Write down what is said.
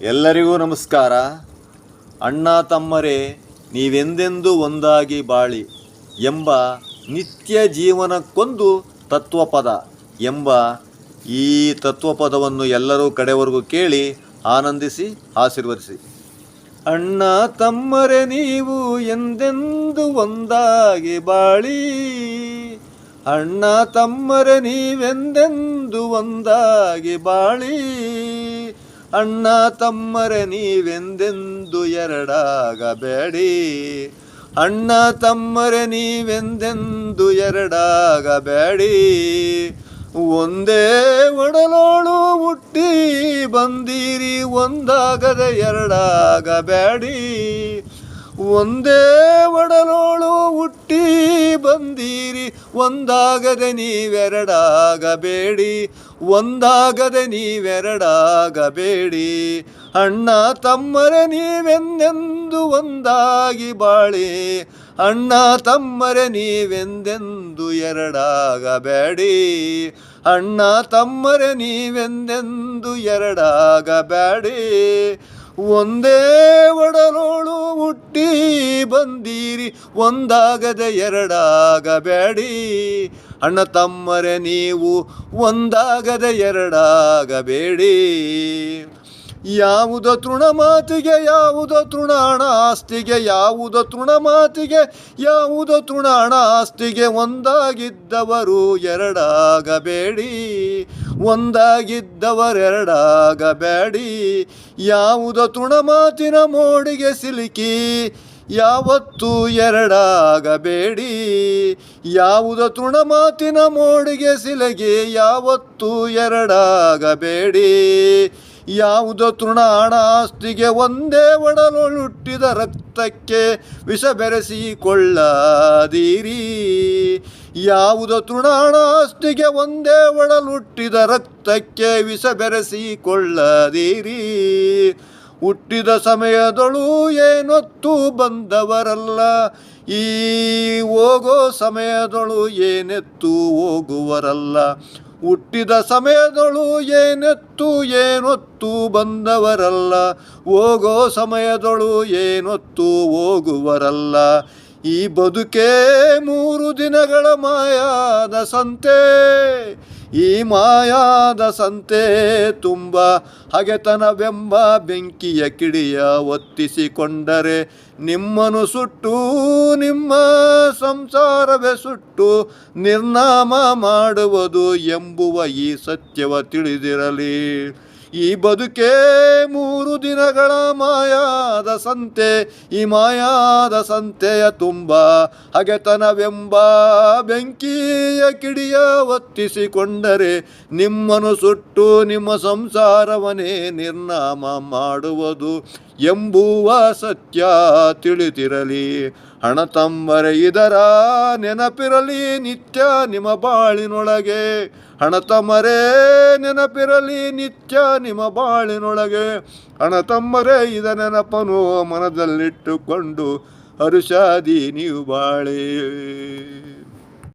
ಎಲ್ಲರಿಗೂ ನಮಸ್ಕಾರ. ಅಣ್ಣ ತಮ್ಮರೇ, ನೀವೆಂದೆಂದೂ ಒಂದಾಗಿ ಬಾಳಿ ಎಂಬ ನಿತ್ಯ ಜೀವನಕ್ಕೊಂದು ತತ್ವಪದ ಎಂಬ ಈ ತತ್ವಪದವನ್ನು ಎಲ್ಲರೂ ಕಡೆವರೆಗೂ ಕೇಳಿ ಆನಂದಿಸಿ, ಆಶೀರ್ವದಿಸಿ. ಅಣ್ಣ ತಮ್ಮರೆ, ನೀವು ಎಂದೆಂದು ಒಂದಾಗಿ ಬಾಳಿ ಅಣ್ಣ ತಮ್ಮರೆ, ನೀವೆಂದೆಂದು ಒಂದಾಗಿ ಬಾಳಿ ಅಣ್ಣ ತಮ್ಮರೆ ನೀವೆಂದೆಂದು ಎರಡಾಗಬೇಡಿ. ಅಣ್ಣ ತಮ್ಮರೆ ನೀವೆಂದೆಂದು ಎರಡಾಗಬೇಡಿ. ಒಂದೇ ಒಡಲೋಳು ಹುಟ್ಟಿ ಬಂದೀರಿ ಒಂದಾಗದೆ ಎರಡಾಗಬೇಡಿ. ಒಂದೇ ಒಡಲೋಳು ಹುಟ್ಟಿ ಬಂದೀರಿ. ಒಂದಾಗದೆ ನೀವೆರಡಾಗಬೇಡಿ. ಒಂದಾಗದೆ ನೀವೆರಡಾಗಬೇಡಿ. ಅಣ್ಣ ತಮ್ಮರೆ ನೀವೆಂದೆಂದು ಒಂದಾಗಿ ಬಾಳಿ. ಅಣ್ಣ ತಮ್ಮರೆ ನೀವೆಂದೆಂದು ಎರಡಾಗಬೇಡಿ. ಅಣ್ಣ ತಮ್ಮರೆ ನೀವೆಂದೆಂದು ಎರಡಾಗಬೇಡಿ. ಒಂದೇ ಒಡಲೋಳು ಹುಟ್ಟಿ ಬಂದೀರಿ, ಒಂದಾಗದೆ ಎರಡಾಗಬೇಡಿ. ಅಣ್ಣ ತಮ್ಮರೆ, ನೀವು ಒಂದಾಗದೆ ಎರಡಾಗಬೇಡಿ. ಯಾವುದೋ ತೃಣ ಮಾತಿಗೆ, ಯಾವುದೋ ತೃಣಾಣ ಆಸ್ತಿಗೆ ಯಾವುದೋ ತೃಣ ಮಾತಿಗೆ, ಯಾವುದೋ ತೃಣಾಣ ಆಸ್ತಿಗೆ ಒಂದಾಗಿದ್ದವರು ಎರಡಾಗಬೇಡಿ. ಒಂದಾಗಿದ್ದವರೆರಡಾಗಬೇಡಿ. ಯಾವುದ ತೃಣ ಮಾತಿನ ಮೋಡಿಗೆ ಸಿಲುಕಿ, ಯಾವತ್ತೂ ಎರಡಾಗಬೇಡಿ. ಯಾವುದ ತೃಣ ಮಾತಿನ ಮೋಡಿಗೆ ಸಿಲಗಿ ಯಾವತ್ತೂ ಎರಡಾಗಬೇಡಿ. ಯಾವುದ ತೃಣ ಆಸ್ತಿಗೆ ಒಂದೇ ಒಡಲೊಳುಟ್ಟಿದ ರಕ್ತಕ್ಕೆ ವಿಷ ಬೆರೆಸಿಕೊಳ್ಳದಿರಿ. ಯಾವುದೋ ತೃಣಾಣಾಸ್ತಿಗೆ ಒಂದೇ ಒಡಲುಟ್ಟಿದ ರಕ್ತಕ್ಕೆ ವಿಷ ಬೆರೆಸಿಕೊಳ್ಳದಿರಿ. ಹುಟ್ಟಿದ ಸಮಯದಳು ಏನೊತ್ತು ಬಂದವರಲ್ಲ, ಈ ಹೋಗೋ ಸಮಯದಳು ಏನೆತ್ತು ಹೋಗುವರಲ್ಲ. ಹುಟ್ಟಿದ ಸಮಯದಳು ಏನೆತ್ತು ಏನೊತ್ತು ಬಂದವರಲ್ಲ, ಹೋಗೋ ಸಮಯದಳು ಏನೊತ್ತು ಹೋಗುವರಲ್ಲ. ಈ ಬದುಕೇ ಮೂರು ದಿನಗಳ ಮಾಯಾದ ಸಂತೆ. ಈ ಮಾಯಾದ ಸಂತೆ ತುಂಬ ಹಗೆತನವೆಂಬ ಬೆಂಕಿಯ ಕಿಡಿಯ ಒತ್ತಿಸಿಕೊಂಡರೆ ನಿಮ್ಮನು ಸುಟ್ಟು, ನಿಮ್ಮ ಸಂಸಾರವೇ ಸುಟ್ಟು ನಿರ್ನಾಮ ಮಾಡುವುದು ಎಂಬುವ ಈ ಸತ್ಯವ ತಿಳಿದಿರಲಿ. ಈ ಬದುಕೇ ಮೂರು ದಿನಗಳ ಮಾಯಾದ ಸಂತೆ, ಈ ಮಾಯಾದ ಸಂತೆಯ ತುಂಬ ಹಗೆತನವೆಂಬ ಬೆಂಕಿಯ ಕಿಡಿಯ ಒತ್ತಿಸಿಕೊಂಡರೆ ನಿಮ್ಮನು ಸುಟ್ಟು ನಿಮ್ಮ ಸಂಸಾರವನೇ ನಿರ್ನಾಮ ಮಾಡುವುದು ಎಂಬುವ ಸತ್ಯ ತಿಳಿದಿರಲಿ. ಹಣ ತಂಬರೆ ಇದರ ನೆನಪಿರಲಿ ನಿತ್ಯ ನಿಮ್ಮ ಬಾಳಿನೊಳಗೆ. ಹಣ ತಮ್ಮರೇ ನೆನಪಿರಲಿ ನಿತ್ಯ ನಿಮ್ಮ ಬಾಳಿನೊಳಗೆ. ಹಣ ತಮ್ಮರೇ ಇದ ನೆನಪನು ಮನದಲ್ಲಿಟ್ಟುಕೊಂಡು ಹರುಷಾದಿ ನೀವು ಬಾಳೆ.